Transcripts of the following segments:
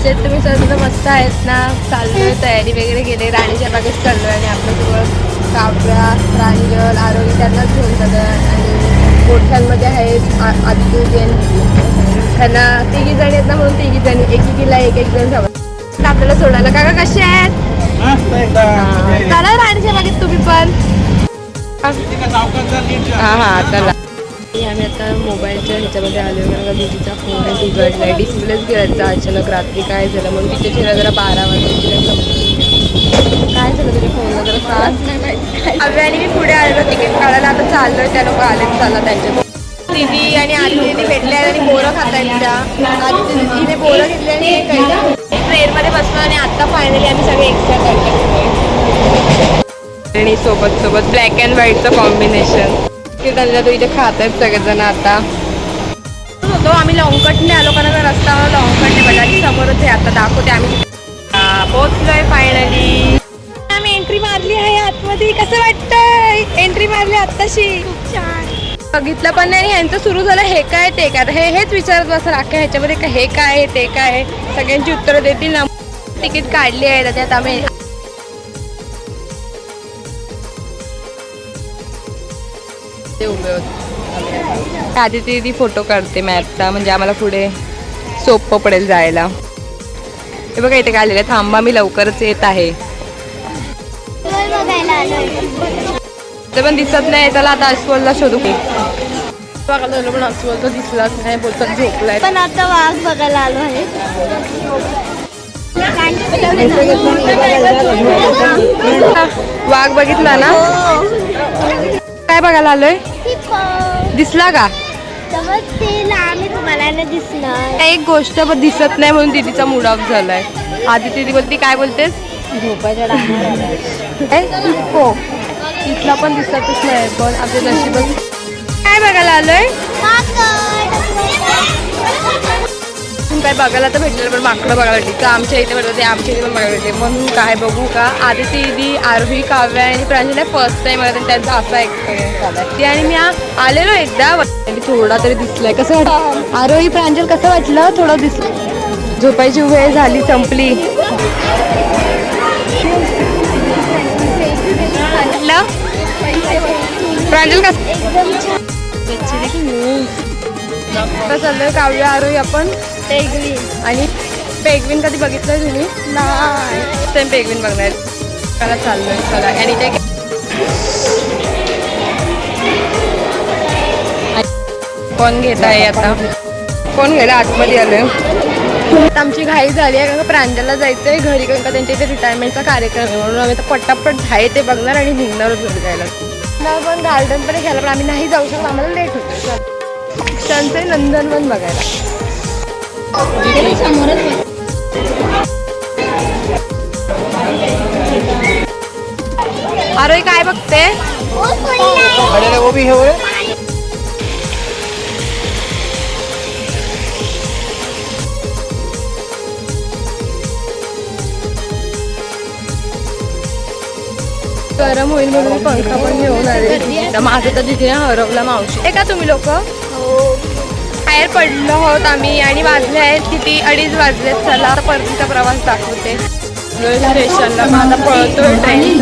मुलं मस्त आहेत ना? चाललोय तयारी वगैरे केली. राणीच्या बागेत चाललोय आणि आपल्यासोबत काव्या प्रांजल आरोग्य त्यांनाच घेऊन जातात आणि मोठ्यांमध्ये आहेत आ- आदित्य जैन. त्यांना तिघी जणी आहेत ना म्हणून तिघी जणी एकीला एक एक जण जावं आपल्याला सोडायला. काका कसे आहेत? चला राणीच्या बागेत तुम्ही पण. हा हा चला. आम्ही आता मोबाईलच्या ह्याच्यामध्ये आलो कारण का दीदीचा फोन आहे बिघडलाय. डिस्प्लेच गेला अचानक रात्री काय झालं? म्हणून तिच्या चेहरा जरा बारा वाजता काय झालं तुझ्या फोनला जरा त्रास अभि आणि मी पुढे आलेलो तिकीट काढायला आता चाललोय त्या लोक आलेत चालला त्यांच्या दीदी आणि आदित्यने भेटले आणि बोरं खाता आहेत त्या आदित्य दीदीने बोरं घेतले आणि हे काही ट्रेनमध्ये बसलो आणि आता फायनली आम्ही सगळे एक्स्ट्रा करतो आणि सोबत सोबत ब्लॅक अँड व्हाईटचं कॉम्बिनेशन कीर्तनला तो इथे खात आहेत सगळेजण आता. होतो आम्ही लॉंगकटने आलो कारण रस्ता लॉंगकटने पडला. समोरच आहे आता दाखवते आम्ही. पोहोचलोय फायनली आम्ही एंट्री मारली आहे आतमध्ये. कसं वाटतंय? एंट्री मारली आत्ताशी. खूप छान. बघितलं पण नाही यांचं सुरू झालं हे काय ते? काय आता हे हेच विचारत बसतात राखे ह्याच्यामध्ये का हे काय ते काय सगळ्यांची उत्तरं देतील ना. तिकीट काढली आहे त्याच्यात आम्ही ते उभे होते. आधी ती ती फोटो काढते मॅपचा म्हणजे आम्हाला पुढे सोपं पडेल जायला. हे बघा इथे काढलेलं थांबा मी लवकरच येत आहे. ते पण दिसत नाही. त्याला आता अस्वलला शोधू झालं पण अस्वल तर दिसलाच नाही. बोलतात झोपलाय. पण आता वाघ बघायला आलो आहे. वाघ बघितला ना? काय बघायला आलोय? दिसला का? आम्ही तुम्हाला दिसणार. एक गोष्ट दिसत नाही म्हणून दीदीचा मूड ऑफ झालाय. आधी दीदी बोलती काय बोलतेस? झोपायच्या ए, हो. इथला पण दिसतच नाही पण आपल्या नशीबच काय बघायला आलोय? अजून काय बघायला तर भेटलेलं पण माकडं बघायला भेटली. तर आमच्या इथे भेटलं ते आमच्या इथे पण बघायला भेटले. म्हणून काय बघू का? आदिती दिदी आरोही काव्या आणि प्रांजली फर्स्ट टाइम मला त्यांचा असा एक्सपिरियन्स झाला ती आणि मी आलेलो एकदा. थोडा तरी दिसलाय. कसं वाटलं? आरोही प्रांजल कसं वाटलं? थोडं दिसलं झोपायची वेळ झाली संपली. प्रांजल कसं आता चाललोय? काव्य आरोही आपण? आणि पेगविन कधी बघितलंय तुम्ही? नाही. सेम पेगविन बघणार. त्याला चाललोय चला. आणि ते कोण घेत आहे आता? कोण घ्यायला आतमध्ये आता आमची घाई झाली आहे. कारण का प्रांजलला जायचंय घरी. कारण का त्यांच्या इथे रिटायरमेंटचा कार्यक्रम आहे. म्हणून आम्ही आता पटापट आहे ते बघणार आणि निघणारच घरी जायला. पण गार्डन पण घ्यायला पण आम्ही नाही जाऊ शकतो. आम्हाला लेट होतो त्यांचं नंदनवन बघायला. अरे काय बघते? वो भी है गरम होईल म्हणून पंखा पण घेऊन आले. तर माझं तर तिथे हरवला मावशी. आहे का तुम्ही लोक? बाहेर पडलो आहोत आम्ही आणि वाजले आहेत किती अडीच वाजलेत. चला आता परतीचा प्रवास दाखवते. स्टेशनला माझा पळतोय ट्रेन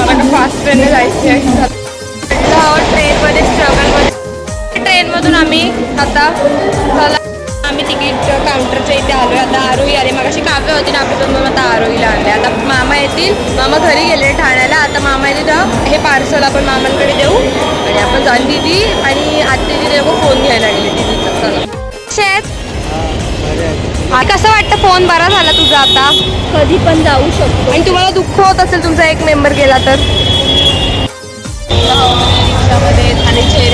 मला फास्ट ट्रेनने जायची आहे. ट्रेनमध्ये स्ट्रगलमध्ये ट्रेनमधून आम्ही आता चला. आम्ही तिकीट काउंटरच्या इथे आलोय. आता आरोही आले. मग अशी काव्य होती ना आपली म्हणून आता आरोहीला आणले आता मामा येतील. मामा घरी गेले ठाण्याला. आता मामा येतील हे पार्सल आपण मामांकडे देऊ. आणि आपण जाऊन दिदी आणि आत्ते दिदी लोक फोन घ्यायला लागले चला. कसे वाटतं फोन बरा झाला तुझा आता? कधी पण जाऊ शकतो. आणि तुम्हाला दुःख होत असेल तुमचा एक मेंबर गेला तर? रिक्षामध्ये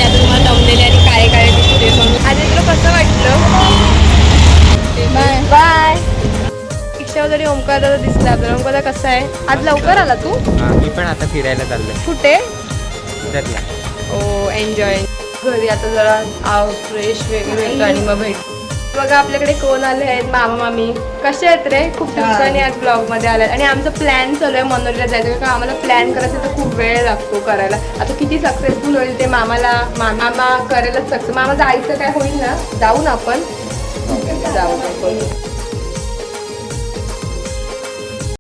आणि तुम्हाला दमलेले आणि काय काय दिसते म्हणून. आधी तुला कसं वाटलं? बाय बाय दादा दिसला आपल्याला कसा आहे? आज लवकर आला तू? हा, मी पण आता फिरायला चाललोय. कुठे? एन्जॉय घरी आता जरा आव फ्रेश वगैरे होतो आणि मग भेट. बघा आपल्याकडे कोण आले आहेत? मामा मामी. कसे आहेत रे? खूप दिवसांनी आज ब्लॉगमध्ये आले आणि आमचा प्लॅन चालू आहे मनोरीला जायचं कारण का आम्हाला प्लॅन करायचं तर खूप वेळ लागतो करायला. आता किती सक्सेसफुल होईल ते मामाला मा- मामा करेलच सक्सेस मामा जायचं काय होईल ना? जाऊ ना आपण. जाऊ. आपण